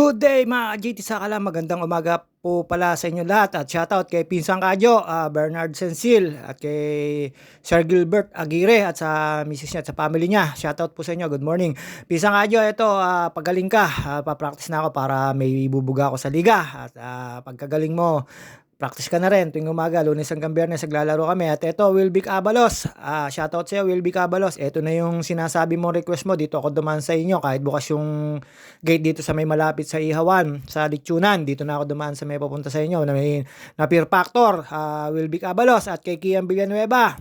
Good day mga GT Sakala, magandang umaga po pala sa inyo lahat. At shoutout kay Pinsang Kadyo, ah, Bernard Sensil at kay Sir Gilbert Aguirre at sa misis niya at sa family niya. Shoutout po sa inyo, good morning. Pinsang Kadyo, ito ah, pagaling ka, ah, papractice na ako para may bubuga ako sa liga. At ah, pagkagaling mo, practice ka na rin tuwing umaga, lunes hanggang biyernes naglalaro kami. At ito, Wilbic Abalos. Ah, shoutout sa iyo, Wilbic Abalos. Ito na yung sinasabi mo request mo. Dito ako dumaan sa inyo kahit bukas yung gate dito sa may malapit sa Ihawan, sa Litsunan. Dito na ako dumaan sa may papunta sa inyo na may na Peer Factor, ah, Wilbic Abalos at kay Kian Villanueva.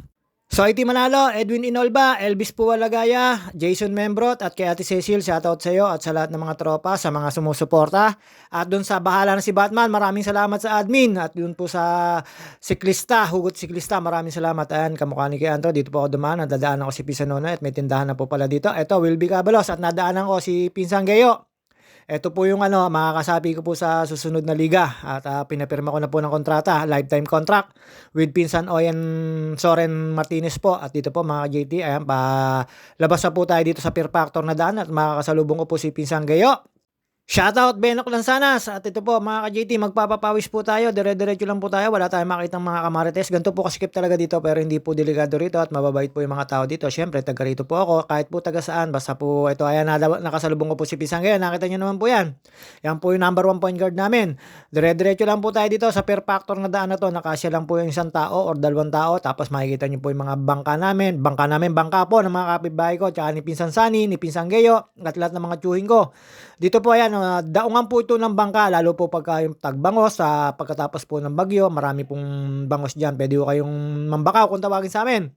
So, Manalo, Edwin Inolba, Elvis Puwalagaya, Jason Membrot, at kay Ate Cecil, shoutout sa iyo at sa lahat ng mga tropa, sa mga sumusuporta. At dun sa bahala na si Batman, maraming salamat sa admin. At dun po sa siklista, hugot siklista, maraming salamat. Ayan, kamukha ni kay Antro, dito po ako dumaan, nadadaanan ko si Pisanona at may tindahan na po pala dito. Ito, Will Be Cabalos at nadaanan ko si Pinsang Geyo. Ito po yung ano, makakasabi ko po sa susunod na liga at uh, pinapirma ko na po ng kontrata, lifetime contract with Pinsan Oyen Soren Martinez po at dito po mga JT, ayan pa labas na po tayo dito sa Peer Factor na daan at makakasalubong ko po si Pinsan Gayo. Shoutout Benok Lansanas. At ito po mga ka-JT magpapapawis po tayo. Dire-diretso lang po tayo. Wala tayong makitang mga kamarites. Ganito po kaskip talaga dito pero hindi po delikado rito at mababait po yung mga tao dito. Syempre taga rito po ako. Kahit po taga saan basta po ito. Ayan nakasalubong ko po si Pisang. Ngayon nakita nyo naman po yan. Yan po yung number one point guard namin. Dire-diretso lang po tayo dito sa per factor na daan na to. Nakasya lang po yung isang tao or dalawang tao. Tapos makikita nyo po yung mga bangka namin. Bangka namin bangka po ng mga kapitbahay ko. Tsaka ni Pinsan Sani ni Pinsan Geyo at lahat ng mga tsuhin ko. Dito po ayan uh, daungan po ito ng bangka, lalo po pagka yung tagbangos, sa pagkatapos po ng bagyo, marami pong bangos dyan. Pwede po kayong mambakaw kung tawagin sa amin.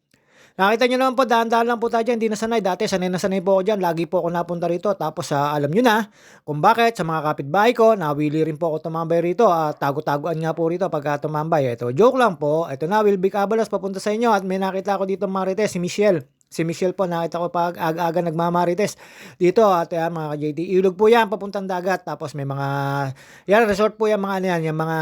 Nakita nyo naman po, dahan-dahan lang po tayo dyan, hindi na sanay. Dati sanay na sanay po ako dyan, lagi po ako napunta rito. Tapos uh, alam nyo na kung bakit sa mga kapitbahay ko, nawili rin po ako tumambay rito. Uh, tago-taguan nga po rito pagka tumambay. Ito, joke lang po. Ito na, will be kabalas papunta sa inyo at may nakita ko dito Marites, si Michelle. Si Michelle po, nakita ko pag aga-aga nagmamarites dito. At yan, mga JD, ilog po yan, papuntang dagat. Tapos may mga, yan, resort po yan, mga ano yan, yung mga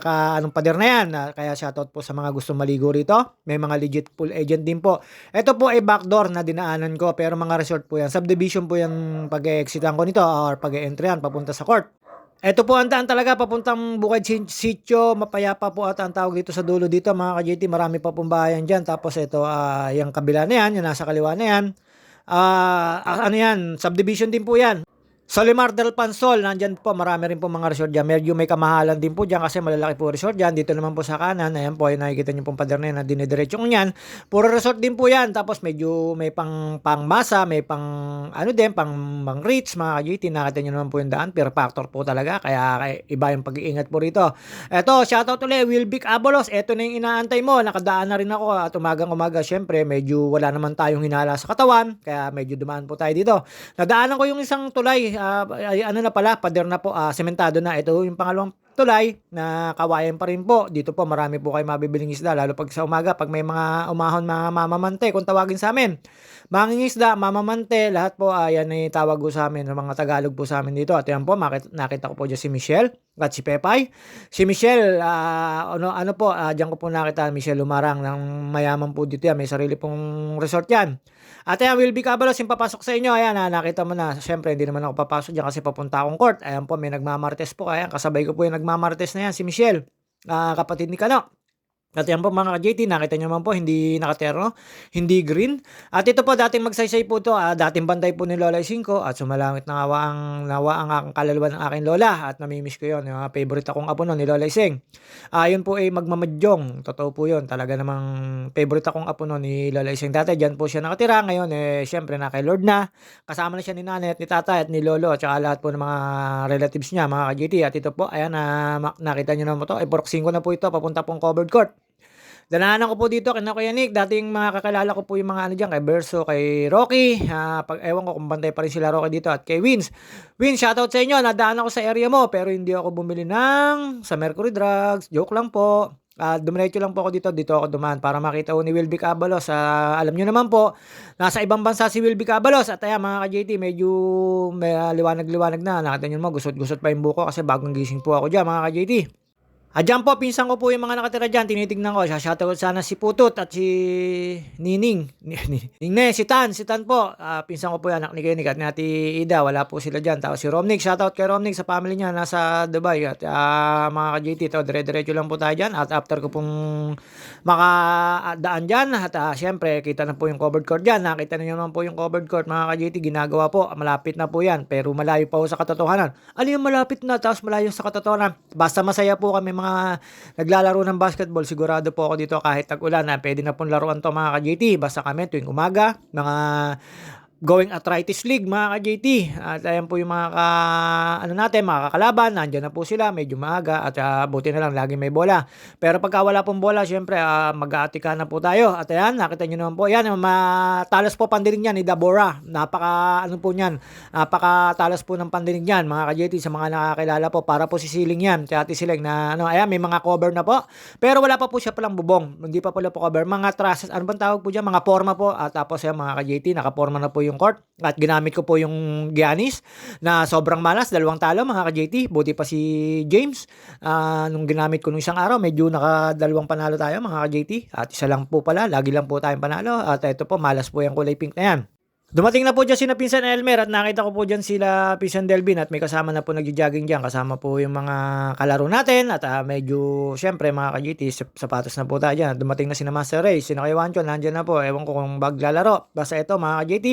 naka, anong pader na yan. Kaya shoutout po sa mga gusto maligo rito. May mga legit pool agent din po. Ito po ay backdoor na dinaanan ko, pero mga resort po yan. Subdivision po yan pag-exitan ko nito or pag-e-entry papunta sa court. Ito po ang daan talaga papuntang Bukid Sitio, mapayapa po at ang tawag dito sa dulo dito mga ka-JT, marami pa pong bahayan dyan. Tapos ito, uh, yung kabila na yan, yung nasa kaliwa na yan. Uh, ano yan, subdivision din po yan. Solimar del Pansol, nandyan po, marami rin po mga resort dyan. Medyo may kamahalan din po dyan kasi malalaki po resort dyan. Dito naman po sa kanan, ayan po, ay nakikita nyo pong pader na yan na dinidiretso yan. Puro resort din po yan. Tapos medyo may pang, pang masa, may pang ano din, pang mang reach, mga GT. Nakita nyo naman po yung daan. Pure factor po talaga. Kaya iba yung pag-iingat po rito. Eto, shoutout ulit, Wilbic Abolos. Eto na yung inaantay mo. Nakadaan na rin ako at umagang umaga. Syempre, medyo wala naman tayong hinala sa katawan. Kaya medyo dumaan po tayo dito. Nadaanan ko yung isang tulay uh, ay, ano na pala, pader na po, uh, sementado na. Ito yung pangalawang tulay na kawayan pa rin po. Dito po marami po kayo mabibiling isda lalo pag sa umaga pag may mga umahon mga mamamante kung tawagin sa amin. Manging isda, mamamante, lahat po ayan uh, ay tawag ko sa amin ng mga Tagalog po sa amin dito. At yan po makita, nakita ko po dyan si Michelle at si Pepay. Si Michelle, uh, ano, ano po, uh, dyan ko po nakita Michelle Lumarang ng mayaman po dito yan. May sarili pong resort yan. At ayan, will be kabalos yung papasok sa inyo. Ayan, ha, nakita mo na. Siyempre, hindi naman ako papasok dyan kasi papunta akong court. Ayan po, may nagmamartes po. Ayan, kasabay ko po yung nagmamartes na yan, si Michelle. Uh, kapatid ni Kano. At yan po mga ka-JT, nakita nyo naman po, hindi nakaterno, hindi green. At ito po, dating magsaysay po to, uh, dating banday po ni Lola Isinko at sumalangit na nawa ang, nawa ang aking ng aking lola at namimiss ko yon yung uh, favorite akong apo nun ni Lola Ising. Uh, yun po ay magmamadyong, totoo po yun, talaga namang favorite akong apo nun ni Lola Ising. Dati dyan po siya nakatira, ngayon eh, syempre na kay Lord na, kasama na siya ni nanay at ni tatay at ni lolo at saka lahat po ng mga relatives niya, mga ka-JT. At ito po, ayan, uh, nakita nyo naman po to, ay poroksin ko na po ito, papunta pong covered court. Danahanan ko po dito kay Kuya Nick. Dating mga kakilala ko po yung mga ano dyan, kay Berso, kay Rocky. Uh, pag ewan ko kung bantay pa rin sila Rocky dito at kay Wins. Wins, shoutout sa inyo. Nadaan ako sa area mo pero hindi ako bumili ng sa Mercury Drugs. Joke lang po. Uh, dumiretso lang po ako dito, dito ako dumaan para makita ko ni Wilby Cabalos. Uh, alam nyo naman po, nasa ibang bansa si Wilby Cabalos. At ayan mga ka-JT, medyo may, uh, liwanag-liwanag na. Nakita nyo naman, gusot-gusot pa yung buko kasi bagong gising po ako dyan mga ka-JT. At dyan po, pinsan ko po yung mga nakatira dyan. Tinitignan ko. Shoutout sana si Putut at si Nining. Ningne, si Tan. Si Tan po. Ah, pinsan ko po yan. Anak ni Kenig at ni Ate Ida. Wala po sila dyan. Tapos si Romnick. Shoutout kay Romnick sa family niya. Nasa Dubai. At ah, mga ka-JT, to, dire-diretso lang po tayo dyan. At after ko pong makadaan dyan. At ah, syempre, kita na po yung covered court dyan. Nakita na naman po yung covered court. Mga ka-JT, ginagawa po. Malapit na po yan. Pero malayo pa po sa katotohanan. Ano yung malapit na tapos malayo sa katotohanan? Basta masaya po kami mga naglalaro ng basketball, sigurado po ako dito kahit tag-ulan na pwede na pong laruan to mga ka-JT. Basta kami tuwing umaga, mga going arthritis league mga ka-JT. At ayan po yung mga ka, ano natin, mga kakalaban, nandiyan na po sila, medyo maaga at uh, buti na lang lagi may bola. Pero pagka wala pong bola, syempre uh, mag-aatika na po tayo. At ayan, nakita nyo naman po, yan, matalas po pandinig niyan ni Dabora. Napaka, ano po niyan, napaka talas po ng pandinig niyan mga ka-JT sa mga nakakilala po para po si Siling yan, si Ate Siling na, ano, ayan, may mga cover na po. Pero wala pa po siya palang bubong, hindi pa pala po cover. Mga trusses, ano bang tawag po dyan? Mga forma po. At tapos ayan, mga ka-JT, nakaporma na po yung court. At ginamit ko po yung Giannis na sobrang malas, dalawang talo mga ka-JT. Buti pa si James. Uh, nung ginamit ko nung isang araw, medyo nakadalawang panalo tayo mga ka-JT. At isa lang po pala, lagi lang po tayong panalo. At ito po, malas po yung kulay pink na yan. Dumating na po dyan si na Pinsan Elmer at nakita ko po dyan sila Pinsan Delvin at may kasama na po nagja-jogging dyan. Kasama po yung mga kalaro natin at uh, medyo syempre mga ka-GT sapatos na po tayo dyan. Dumating na si na Master Ray, si na kay Wancho, nandyan na po. Ewan ko kung baglalaro. Basta ito mga ka-GT,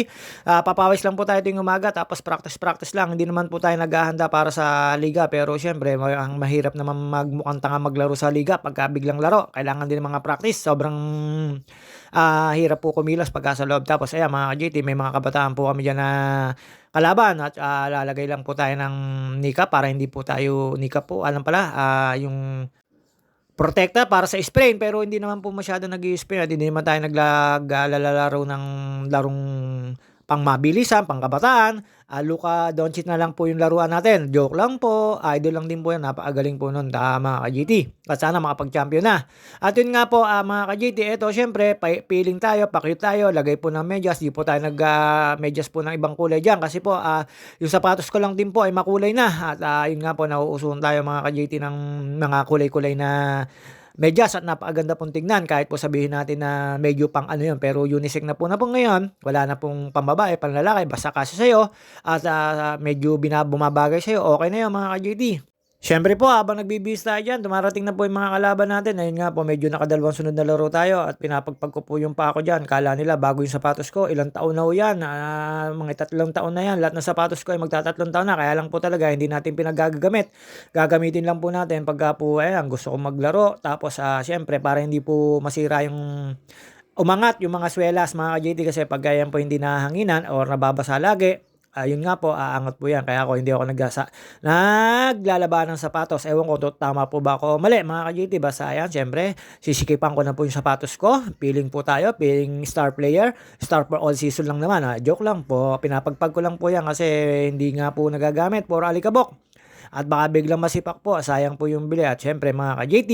uh, ah, papawis lang po tayo tuwing umaga tapos practice-practice lang. Hindi naman po tayo naghahanda para sa liga pero syempre ang mahirap naman magmukhang tanga maglaro sa liga pagka biglang laro. Kailangan din mga practice. Sobrang uh, hirap po kumilos pagka sa loob. Tapos ayan mga ka-GT, may mga kabataan po kami dyan na kalaban at uh, lalagay lang po tayo ng nika para hindi po tayo nika po. Alam pala, uh, yung protekta para sa sprain pero hindi naman po masyado nag-i-sprain hindi naman tayo naglalaro ng larong pang mabilisan, pang kabataan. Uh, Luka Doncic na lang po yung laruan natin. Joke lang po. Idol lang din po yan. Napakagaling po nun uh, mga ka-GT. At sana makapag-champion na. At yun nga po uh, mga ka-GT. Ito syempre, peeling tayo, pakit tayo, lagay po ng medyas. Di po tayo nag-medyas uh, po ng ibang kulay dyan. Kasi po, uh, yung sapatos ko lang din po ay makulay na. At uh, yun nga po, nauusuhan tayo mga ka-GT ng mga kulay-kulay na medyas at napakaganda pong tignan kahit po sabihin natin na medyo pang ano yun pero unisex na po na po ngayon. Wala na pong pambabae panlalaki basta kasi sa'yo. At uh, medyo binabumabagay sa'yo. Okay na yun mga ka-JT Siyempre po, habang nagbibihis tayo dyan, dumarating na po yung mga kalaban natin. Ayun nga po, medyo nakadalawang sunod na laro tayo at pinapagpag ko po yung pa ako dyan. Kala nila, bago yung sapatos ko, ilang taon na ho yan. Uh, mga tatlong taon na yan. Lahat ng sapatos ko ay magtatatlong taon na. Kaya lang po talaga, hindi natin pinagagamit. Gagamitin lang po natin pagka po, ayan, gusto ko maglaro. Tapos, uh, siyempre, para hindi po masira yung umangat yung mga swelas, mga ka-JT, kasi pag po hindi nahanginan or nababasa lagi, Ayun nga po, aangat po yan. Kaya ako hindi ako naggasa. Naglalaban ng sapatos. Ewan ko, tama po ba ako? Mali, mga ka-GT. Basta yan, syempre, sisikipan ko na po yung sapatos ko. Feeling po tayo, feeling star player. Star for all season lang naman. Ha? Joke lang po. Pinapagpag ko lang po yan kasi hindi nga po nagagamit. Puro alikabok at baka biglang masipak po, sayang po yung bili. At syempre mga ka-JT,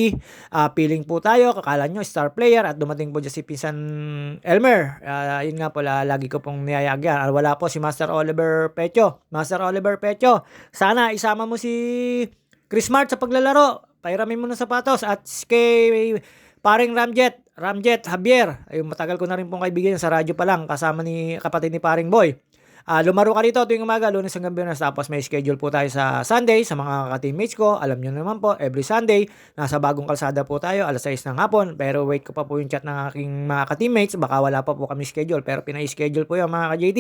uh, ah, feeling po tayo, kakala nyo star player at dumating po dyan si Pinsan Elmer. Uh, yun nga po, lagi ko pong niyayagyan. At wala po si Master Oliver Pecho. Master Oliver Pecho, sana isama mo si Chris Mart sa paglalaro. Pairamin mo ng sapatos at kay paring Ramjet, Ramjet Javier. Ay, matagal ko na rin pong kaibigan sa radyo pa lang kasama ni kapatid ni paring Boy. Uh, lumaro ka rito tuwing umaga, lunes hanggang biyernes. Tapos may schedule po tayo sa Sunday sa mga ka-teammates ko. Alam nyo naman po, every Sunday, nasa bagong kalsada po tayo, alas 6 ng hapon. Pero wait ko pa po yung chat ng aking mga ka-teammates. Baka wala pa po kami schedule. Pero pinay-schedule po yung mga ka-JT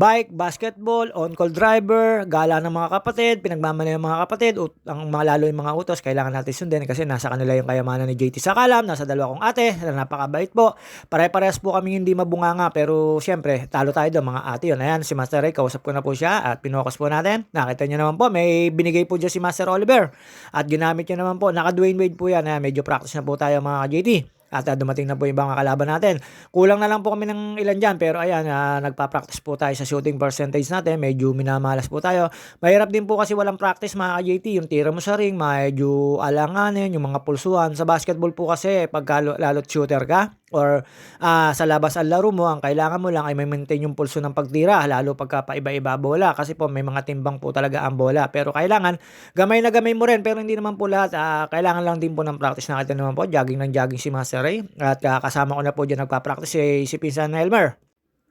bike, basketball, on-call driver, gala ng mga kapatid, pinagmamala ng mga kapatid, ut- ang mga yung mga utos, kailangan natin sundin kasi nasa kanila yung kayamanan ni JT sa kalam, nasa dalawa kong ate, na napakabait po. Pare-parehas po kami hindi mabunganga, pero syempre, talo tayo doon mga ate yun. Ayan, si Master Ray, kausap ko na po siya at pinokus po natin. Nakita niyo naman po, may binigay po dyan si Master Oliver at ginamit niya naman po, naka Dwayne Wade po yan, ayan, medyo practice na po tayo mga JT. At uh, dumating na po yung mga kalaban natin. Kulang na lang po kami ng ilan dyan. Pero ayan, uh, nagpa-practice po tayo sa shooting percentage natin. Medyo minamalas po tayo. Mahirap din po kasi walang practice mga JT. Yung tira mo sa ring, medyo alanganin, yung mga pulsuhan. Sa basketball po kasi, pag lalo't shooter ka, or ah, sa labas ang laro mo, ang kailangan mo lang ay ma-maintain yung pulso ng pagtira lalo pagka paiba-iba bola kasi po may mga timbang po talaga ang bola. Pero kailangan gamay na gamay mo rin pero hindi naman po lahat. ah, kailangan lang din po ng practice. Nakita naman po, jogging ng jogging si Master Ray. At ah, kasama ko na po dyan nagpa-practice si, si Pinsan Elmer.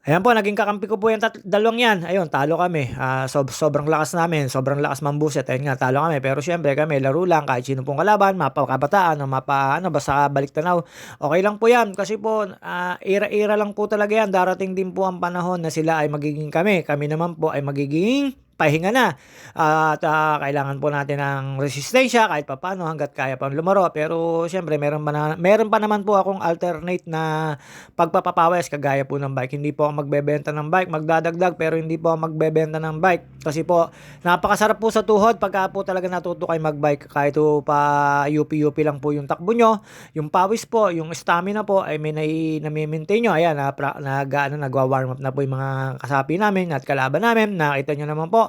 Ayan po, naging kakampi ko po yung tat- dalawang yan. Ayun, talo kami. Ah, sob- sobrang lakas namin. Sobrang lakas mambuset. Ayun nga, talo kami. Pero syempre kami, laro lang. Kahit sino pong kalaban, mapa kabataan, o mapa, ano, basta balik tanaw. Okay lang po yan. Kasi po, ah, era-era lang po talaga yan. Darating din po ang panahon na sila ay magiging kami. Kami naman po ay magiging pahinga na. At ah, kailangan po natin ng resistensya kahit papano hanggat kaya pang lumaro. Pero syempre meron pa, na, meron pa naman po akong alternate na pagpapapawis kagaya po ng bike. Hindi po ako magbebenta ng bike. Magdadagdag pero hindi po ako magbebenta ng bike. Kasi po napakasarap po sa tuhod pagka po talaga natuto kayo magbike. Kahit po pa UP-UP lang po yung takbo nyo. Yung pawis po, yung stamina po ay may nai, nami-maintain nyo. Ayan, na, nag, ano, nagwa-warm up na po yung mga kasapi namin at kalaban namin. Nakita nyo naman po.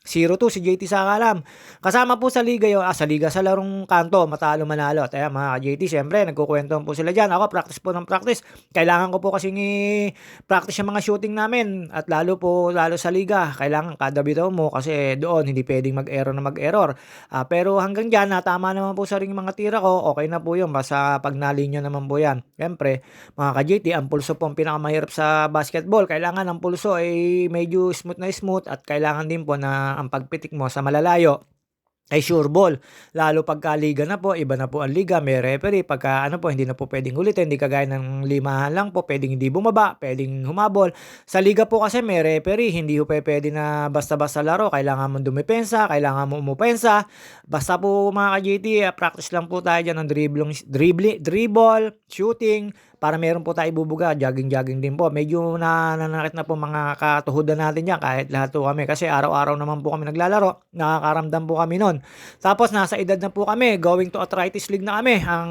0-2 si JT Sakalam. Kasama po sa liga yung, ah, sa liga sa larong kanto, matalo manalo. At ayan, mga JT, syempre, nagkukwento po sila dyan. Ako, practice po ng practice. Kailangan ko po kasing i-practice yung mga shooting namin. At lalo po, lalo sa liga, kailangan kada bitaw mo kasi doon hindi pwedeng mag-error na mag-error. Ah, pero hanggang dyan, natama naman po sa ring mga tira ko, okay na po yun. Basta pag nalinya naman po yan. Syempre, mga ka-JT, ang pulso po ang pinakamahirap sa basketball. Kailangan ang pulso ay medyo smooth na smooth at kailangan din po na ang pagpitik mo sa malalayo ay sure ball. Lalo pagka liga na po, iba na po ang liga, may referee. Pagka ano po, hindi na po pwedeng ulitin, hindi kagaya ng limahan lang po, pwedeng hindi bumaba, pwedeng humabol. Sa liga po kasi may referee, hindi po pwede na basta-basta laro. Kailangan mo dumipensa, kailangan mo umupensa. Basta po mga ka-GT, practice lang po tayo dyan ng dribbling, dribble, dribble, shooting, para meron po tayo ibubuga, jogging-jogging din po. Medyo na nanakit na po mga katuhudan natin yan kahit lahat po kami kasi araw-araw naman po kami naglalaro. Nakakaramdam po kami nun. Tapos nasa edad na po kami, going to arthritis league na kami. Ang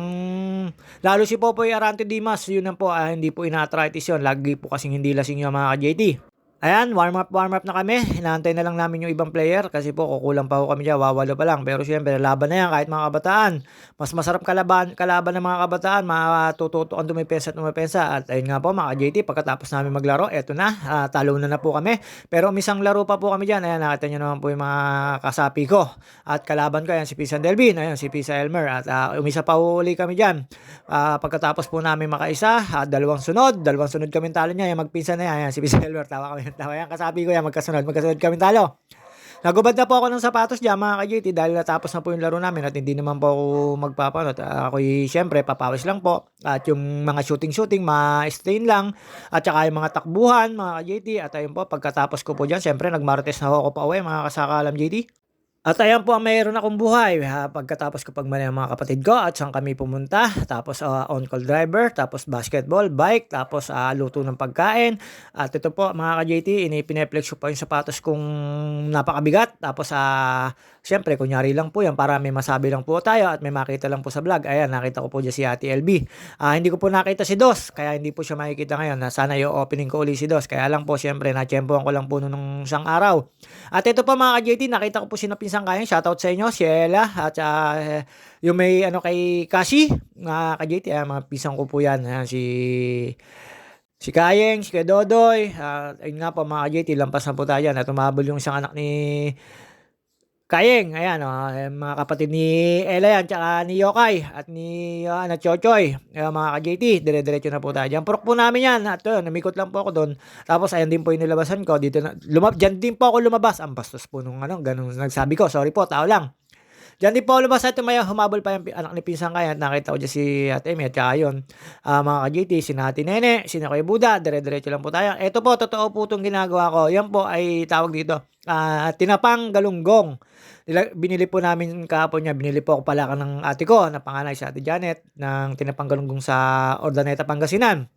lalo si Popoy Arante Dimas, yun na po, ah, hindi po ina-arthritis yun. Lagi po kasing hindi lasing yung mga JT. Ayan, warm up, warm up na kami. Inaantay na lang namin yung ibang player kasi po kukulang pa po kami dyan, wawalo pa lang. Pero syempre, laban na yan kahit mga kabataan. Mas masarap kalaban, kalaban ng mga kabataan, matututo ang dumipensa at dumipensa. At ayun nga po mga JT, pagkatapos namin maglaro, eto na, uh, talo na na po kami. Pero misang laro pa po kami dyan. Ayan, nakita nyo naman po yung mga kasapi ko. At kalaban ko, ayan si Pisa Delvin, ayan si Pisa Elmer. At uh, umisa pa uli kami dyan. Uh, pagkatapos po namin makaisa, uh, dalawang sunod, dalawang sunod kami talo niya, yung magpinsan na yan, ayan si Pisa Elmer, tawa kami Tama yan, kasabi ko yan, magkasunod, magkasunod kami talo. Nagubad na po ako ng sapatos dyan mga ka-JT dahil natapos na po yung laro namin at hindi naman po ako magpapanot. Ako syempre papawis lang po at yung mga shooting-shooting ma-stain lang at saka yung mga takbuhan mga ka-JT at ayun po pagkatapos ko po dyan syempre nagmarites na ako pa uwi mga kasakalam JT. At ayan po ang mayroon akong buhay ha, pagkatapos ko pagmana ng mga kapatid ko at saan kami pumunta. Tapos uh, on-call driver, tapos basketball, bike, tapos uh, luto ng pagkain. At ito po mga ka-JT, inipineplex ko pa yung sapatos kong napakabigat. Tapos uh, siyempre kunyari lang po yan para may masabi lang po tayo at may makita lang po sa vlog. Ayan, nakita ko po dyan si Ate LB. Uh, hindi ko po nakita si Dos, kaya hindi po siya makikita ngayon. Sana yung opening ko uli si Dos. Kaya lang po siyempre, na-tsempohan ko lang po nung isang araw. At ito po mga ka-JT, nakita ko po si Pinsang Kayan, shoutout sa inyo, Sheila, at uh, yung may ano kay Kashi, mga uh, ka-JT, uh, mga pisang ko po yan, uh, si si Kayeng, si Dodoy, uh, ayun nga po mga ka-JT, lampas na po tayo. Yan, at umabol yung isang anak ni Kayeng, ayan, oh, mga kapatid ni Ella yan, tsaka ni Yokay, at ni uh, na Chochoy, uh, mga ka-JT, dire-diretso na po tayo. Diyan, purok po namin yan, at uh, namikot lang po ako doon. Tapos, ayan din po yung nilabasan ko, dito na, lumab, dyan din po ako lumabas. Ang bastos po nung ano, ganun, nagsabi ko, sorry po, tao lang. Diyan din po lumabas at may humabol pa yung anak ni Pinsang Kaya. Nakita ko dyan si Ate Emi at saka yun. Uh, mga ka-JT, si Nati Nene, si Nakoy Buda, dire-diretso lang po tayo. Ito po, totoo po itong ginagawa ko. Yan po ay tawag dito, uh, tinapang galunggong. Binili po namin kahapon niya, binili po ako pala ng ate ko na panganay si Ate Janet ng tinapang galunggong sa Ordaneta, Pangasinan.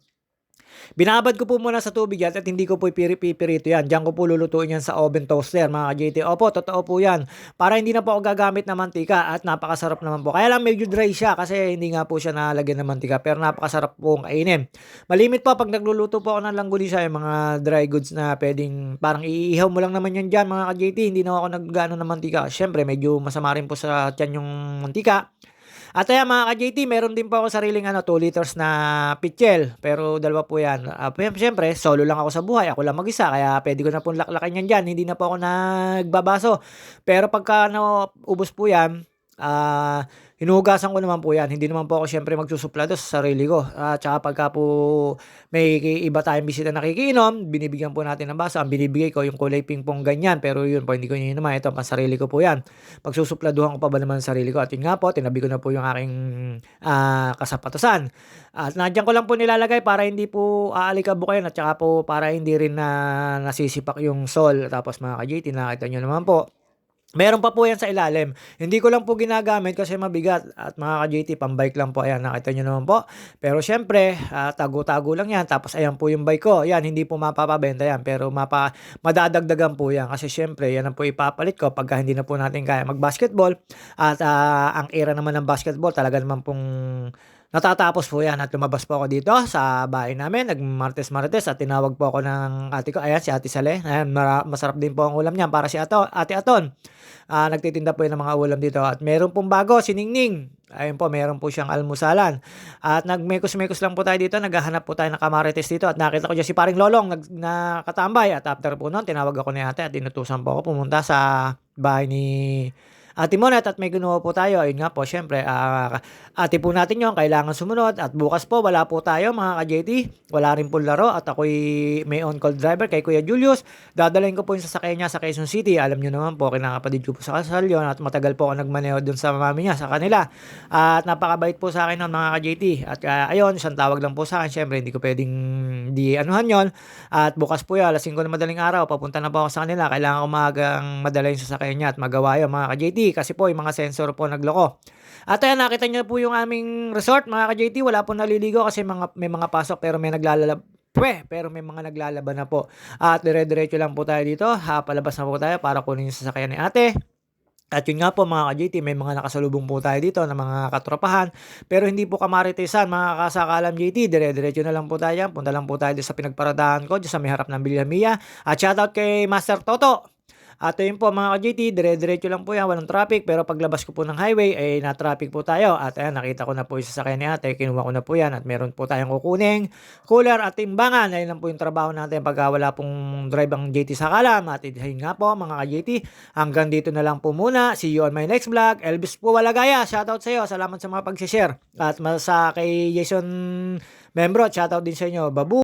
Binabad ko po muna sa tubig yan at hindi ko po ipiripirito yan. Diyan ko po lulutuin yan sa oven toaster mga ka-JT. Opo, totoo po yan. Para hindi na po ako gagamit ng mantika at napakasarap naman po. Kaya lang medyo dry siya kasi hindi nga po siya nalagyan ng mantika pero napakasarap po ang kainin. Malimit po pag nagluluto po ako ng langgulisa yung mga dry goods na pwedeng parang iihaw mo lang naman yan dyan mga ka-JT. Hindi na ako naggano ng mantika. Siyempre medyo masama rin po sa tiyan yung mantika. At ayan mga ka-JT, meron din po ako sariling ano, 2 liters na pitchel. Pero dalawa po yan. Uh, Siyempre, solo lang ako sa buhay. Ako lang mag-isa. Kaya pwede ko na pong laklakan yan dyan. Hindi na po ako nagbabaso. Pero pagka ano, ubos po yan, ah, hinuhugasan ko naman po yan. Hindi naman po ako syempre magsusupla doon sa sarili ko. At saka pagka po may iba tayong bisita nakikiinom, binibigyan po natin ng baso. Ang binibigay ko yung kulay ping pong ganyan. Pero yun po, hindi ko yun naman. Ito, pang sarili ko po yan. Pagsusupladuhan ko pa ba naman sa sarili ko. At yun nga po, tinabi ko na po yung aking ah, kasapatusan. At nadyan ko lang po nilalagay para hindi po aalikabukayan at saka po para hindi rin na nasisipak yung sol. Tapos mga ka-JT, nakita nyo naman po. Meron pa po yan sa ilalim. Hindi ko lang po ginagamit kasi mabigat. At mga ka-JT, pambike lang po. Ayan, nakita nyo naman po. Pero syempre, ah, tago-tago lang yan. Tapos ayan po yung bike ko. Yan, hindi po mapapabenta yan. Pero mapa, madadagdagan po yan. Kasi syempre, yan ang po ipapalit ko pagka hindi na po natin kaya mag-basketball. At ah, ang era naman ng basketball, talaga naman pong Natatapos po yan at lumabas po ako dito sa bahay namin. Nag-martes-martes at tinawag po ako ng ate ko. Ayan, si Ate Sale. Ayan, masarap din po ang ulam niyan para si Ato, Ate Aton. Ah, nagtitinda po yan ng mga ulam dito. At meron pong bago, si Ningning. Ayun po, meron po siyang almusalan. At nagmekos-mekos lang po tayo dito. Naghahanap po tayo ng kamarites dito. At nakita ko dyan si paring Lolong nag, nakatambay. At after po noon, tinawag ako ni ate at inutusan po ako pumunta sa bahay ni Ate Monet at may ginawa po tayo. Ayun nga po, syempre, ah, ate po natin yon kailangan sumunod. At bukas po, wala po tayo mga ka-JT. Wala rin po laro at ako'y may on-call driver kay Kuya Julius. Dadalhin ko po yung sasakyan niya sa Quezon City. Alam niyo naman po, kinakapatid ko po sa kasal yun at matagal po ako nagmaneho dun sa mami niya, sa kanila. At napakabait po sa akin ng mga ka-JT. At uh, ayun, isang tawag lang po sa akin. Syempre, hindi ko pwedeng di anuhan yon At bukas po yun, alas 5 na madaling araw, papunta na po ako sa kanila. Kailangan ko magang madala yung sasakyan niya at magawa yun mga ka-JT kasi po yung mga sensor po nagloko. At ayan, nakita niyo po yung aming resort mga ka-JT. Wala po naliligo kasi mga, may mga pasok pero may naglalala Pwe, pero may mga naglalaban na po. At dire-diretso lang po tayo dito. Ha, palabas na po tayo para kunin yung sasakyan ni ate. At yun nga po mga ka-JT, may mga nakasalubong po tayo dito na mga katropahan. Pero hindi po kamaritisan mga kasakalam JT. Dire-diretso na lang po tayo. Punta lang po tayo sa pinagparadahan ko, sa may harap ng Villamia. At shoutout kay Master Toto. At yun po mga ka-JT, dire-diretso lang po yan, walang traffic. Pero paglabas ko po ng highway, ay eh, na-traffic po tayo. At ayan, nakita ko na po yung sasakyan ni ate, kinuha ko na po yan. At meron po tayong kukuning cooler at timbangan. Ayun lang po yung trabaho natin pagka wala pong drive ang JT sa kalam. At yun nga po mga ka-JT, hanggang dito na lang po muna. See you on my next vlog. Elvis po Walagaya, shoutout sa iyo. Salamat sa mga pag-share. At sa kay Jason Membro, shoutout din sa inyo. Babu!